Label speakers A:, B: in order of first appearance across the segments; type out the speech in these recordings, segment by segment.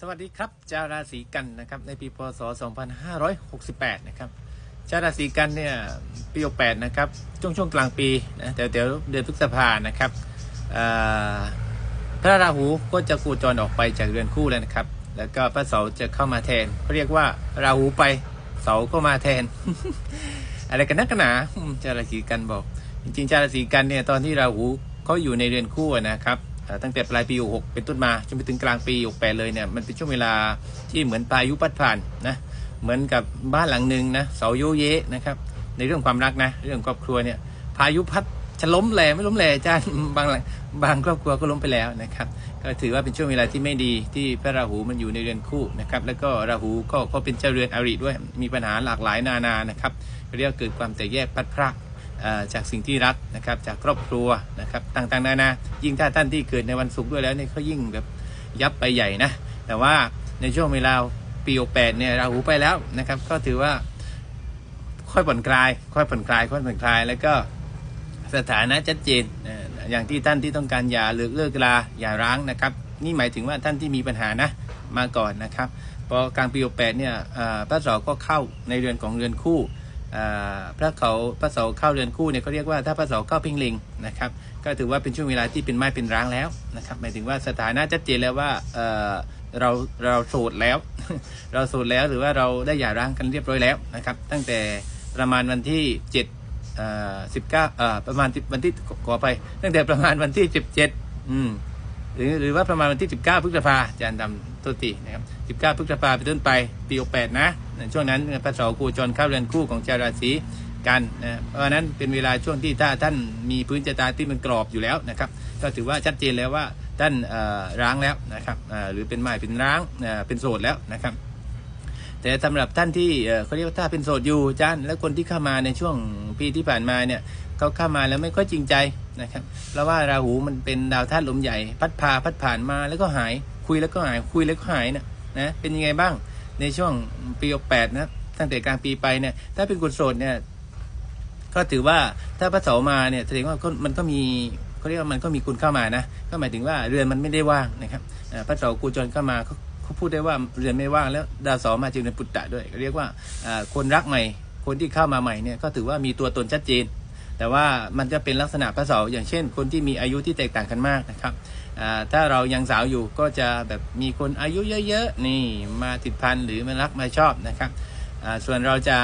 A: สวัสดีครับชาวราศีกันนะครับในปีพศ 2568 นะครับชาวราศีกันเนี่ยปี68นะครับช่วงช่วงกลางปีนะแต่เดี๋ยวเดือนพฤษภานะครับพระราหูก็จะโคจรออกไปจากเรือนคู่แล้วนะครับ แล้วก็พระเสาร์จะเข้ามาแทนเรียกว่าราหูไปเสาร์ก็มาแทน อะไรกันนักกันหนาชาวราศีกันบอก จริงๆชาวราศีกันเนี่ยตอนที่ราหูเขาอยู่ในเรือนคู่นะครับ ตั้งแต่ปลายปี6เป็นต้นมาจนไปถึงกลางปี68เลยเนี่ยมันเป็นช่วงเวลาที่เหมือนพายุพัดผ่านนะเหมือนกับบ้านหลังหนึ่งนะเสาโยเยนะครับในเรื่องความรักนะเรื่องครอบครัวเนี่ยพายุพัดจะล้มแหล่ไม่ล้มแหล่อาจาบางบางครอบครัวก็ล้มไปแล้วนะครับก็ถือว่าเป็นช่วงเวลาที่ไม่ดีที่พระราหูมันอยู่ในเรือนคู่นะครับแล้วก็ราหูก็เป็นเจ้าเรือนอริด้วยมีปัญหาหลากหลายนานานะครับเรียกเกิดความแตกแยกพัดพราก จากสิ่งที่รักนะครับจากครอบครัวนะครับต่างๆนานายิ่งถ้าท่านที่เกิดในวันศุกร์ด้วยแล้วเนี่ยเขายิ่งแบบยับไปใหญ่นะแต่ว่าในช่วงเวลาปี68เนี่ยราหูไปแล้วนะครับก็ถือว่าค่อยผ่อนคลาย ค่อยผ่อนคลายค่อยผ่อนคลาย แล้วก็สถานะชัดเจนอย่างที่ท่านที่ต้องการหย่าเลิกเลิกลาอย่าร้างนะครับ นี่หมายถึงว่าท่านที่มีปัญหานะมาก่อนนะครับพอกลางปี68เนี่ยพระเสาร์ก็เข้าในเรือนของเรือนคู่ พระเขาพระเสาเข้าเรือนคู่เนี่ยเขาเรียกว่าถ้าพระเสาเข้าพิงลิงนะครับก็ถือว่าเป็นช่วงเวลาที่เป็นไม้เป็นร้างแล้วนะครับหมายถึงว่าสถานะชัดเจนแล้วว่าเราเราโสดแล้ว เราโสดแล้วหรือว่าเราได้หย่าร้างกันเรียบร้อยแล้วนะครับตั้งแต่ประมาณวันที่7เอ่อ19เอ่อประมาณวันที่ขอไป ตั้งแต่ประมาณวันที่ 17อืม หรือหรือว่าประมาณวันที่ 19 พฤษภาอาจารย์ดำตัวตีนะครับ 19 พฤษภาเป็นต้นไปปี 68 นะในช่วงนั้นพระเสาร์โคจรเข้าเรือนคู่ของชาวราศีกันนะเพราะฉะนั้นเป็นเวลาช่วงที่ถ้าท่านมีพื้นชะตาที่มันกรอบอยู่แล้วนะครับ ก็ถือว่าชัดเจนแล้วว่าท่านร้างแล้วนะครับหรือเป็นไม้เป็นร้างเป็นโสดแล้วนะครับ แต่สำหรับท่านที่เขาเรียกว่าถ้าเป็นโสดอยู่อาจารย์แล้วคนที่เข้ามาในช่วงปีที่ผ่านมาเนี่ยเขาเข้ามาแล้วไม่ค่อยจริงใจนะครับเพราะว่าราหูมันเป็นดาวธาตุลมใหญ่ พัดพาพัดผ่านมาแล้วก็หายคุยแล้วก็หายคุยแล้วก็หายนะนะเป็นยังไงบ้างในช่วงปี68นะตั้งแต่กลางปีไปเนี่ยถ้าเป็นคนโสดเนี่ยก็ถือว่าถ้าพระเสาร์มาเนี่ยแสดงว่ามันก็มีเขาเรียกว่ามันก็มีคุณเข้ามานะก็หมายถึงว่าเรือนมันไม่ได้ว่างนะครับพระเสาร์กูจรเข้ามา เขาพูดได้ว่าเรือนไม่ว่างแล้วดาวเสามาจึงเป็นปุตตะด้วยเรียกว่าคนรักใหม่ คนที่เข้ามาใหม่เนี่ยก็ถือว่ามีตัวตนชัดเจน แต่ว่ามันจะเป็นลักษณะพระเสาร์อย่างเช่น คนที่มีอายุที่แตกต่างกันมากนะครับถ้าเรายังสาวอยู่ก็จะแบบมีคนอายุเยอะๆนี่มาติดพันหรือมารักมาชอบนะครับส่วนเราจะ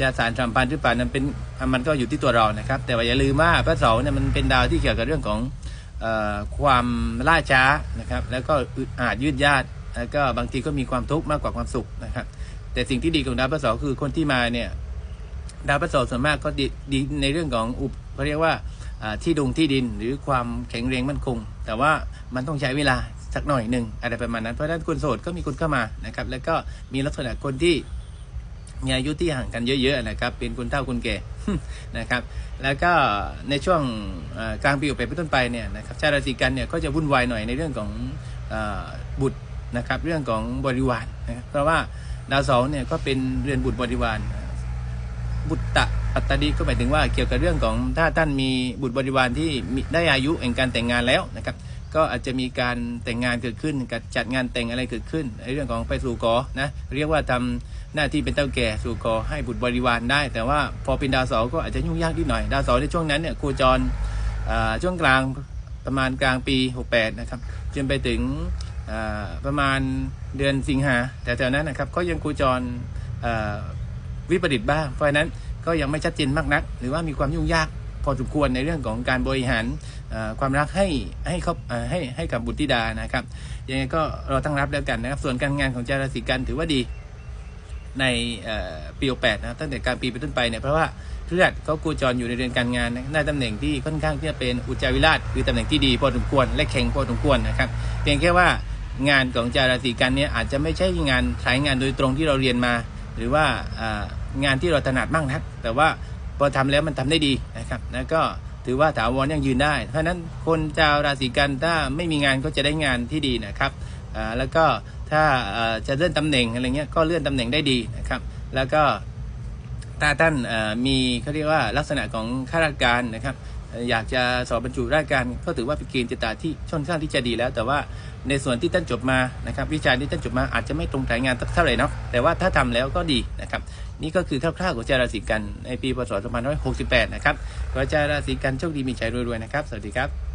A: จะสารสัมพันธ์หรือเปล่านั้นเป็นมันก็อยู่ที่ตัวเรานะครับ แต่ว่าอย่าลืมว่าพระเสาเนี่ยมันเป็นดาวที่เกี่ยวกับเรื่องของอความล่าช้านะครับ แล้วก็อึดอาจยืดยาด แล้วก็บางทีก็มีความทุกข์มากกว่าความสุขนะครับ แต่สิ่งที่ดีของดาวพฤหัสคือคนที่มาเนี่ยดาวพฤหัสส่วนมากก็ดีดีในเรื่องของอุปเขาเรียกว่าที่ดงที่ดินหรือความแข็งแรงมั่นคง แต่ว่ามันต้องใช้เวลาสักหน่อยหนึ่งอะไรประมาณนั้นเพราะฉะนั้นคนโสดก็มีคนเข้ามานะครับ แล้วก็มีลักษณะคนที่มีอายุที่ห่างกันเยอะๆนะครับ เป็นคนเฒ่าคนแก่นะครับ แล้วก็ในช่วงกลางปีออกไปเป็นต้นไปเนี่ยนะครับชาวราศีกันเนี่ยก็จะวุ่นวายหน่อยในเรื่องของอบุตร นะครับเรื่องของบริวารนะเพราะว่าดาวเสาร์เนี่ยก็เป็นเรือนบุตรบริวารบุตตะปัตตดีก็หมายถึงว่าเกี่ยวกับเรื่องของถ้าท่านมีบุตรบริวารที่ได้อายุแห่งการแต่งงานแล้วนะครับก็อาจจะมีการแต่งงานเกิดขึ้นการจัดงานแต่งอะไรเกิดขึ้นในเรื่องของไปสู่ขอนะเรียกว่าทำหน้าที่เป็นเต้าแก่สู่ขอให้บุตรบริวารได้ แต่ว่าพอเป็นดาวเสาร์ก็อาจจะยุ่งยากนิดหน่อย ดาวเสาร์ในช่วงนั้นเนี่ยโคจรอ่าช่วงกลางประมาณกลางปี 68 นะครับจนไปถึง ประมาณเดือนสิงหาแต่แถวนั้นนะครับก็ยังโคจรอ่าวิปริตบ้าง เพราะฉะนั้นก็ยังไม่ชัดเจนมากนัก หรือว่ามีความยุ่งยากพอสมควรในเรื่องของการบริหารความรักให้ให้เขาให้ให้กับบุตรธิดานะครับยังไงก็เราตั้งรับแล้วกันนะครับ ส่วนการงานของจาราศีกันถือว่าดีในเอ่อปี8นะตั้งแต่กลารปีเป็นต้นไปเนี่ยเพราะว่าเลือดเขากูจรอยู่ในเรือนการงานในตำแหน่งที่ค่อนข้างที่จะเป็นอุจจาวิราชคือตำแหน่งที่ดีพอสมควรและแข็งพอสมควรนะครับเพียงแค่ว่า งานของจาวราศีกันเนี่ยอาจจะไม่ใช่งานสายงานโดยตรงที่เราเรียนมา หรือว่างานที่เราถนัดบ้างนัก แต่ว่าพอทำแล้วมันทำได้ดีนะครับแล้วก็ถือว่าถาวรยังยืนได้ เพราะฉะนั้นคนชาวราศีกันถ้าไม่มีงานก็จะได้งานที่ดีนะครับแล้วก็ถ้าอ่าจะเลื่อนตำแหน่งอะไรเงี้ยก็เลื่อนตำแหน่งได้ดีนะครับ แล้วก็ ถ้าท่านมีเขาเรียกว่าลักษณะของข้าราชการนะครับ อยากจะสอบบรรจุราชการก็ถือว่าเป็นเกณฑ์จิตตาที่ค่อนข้างที่จะดีแล้ว แต่ว่าในส่วนที่ท่านจบมานะครับวิชาที่ท่านจบมาอาจจะไม่ตรงสายงานเท่าไหร่นะแต่ว่าถ้าทำแล้วก็ดีนะครับ นี่ก็คือคร่าวๆของชาวราศีกันในปีพศ2568 นะครับขอให้ชาวราศีกันโชคดีมีใจรวยๆนะครับ สวัสดีครับ